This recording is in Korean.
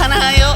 하나요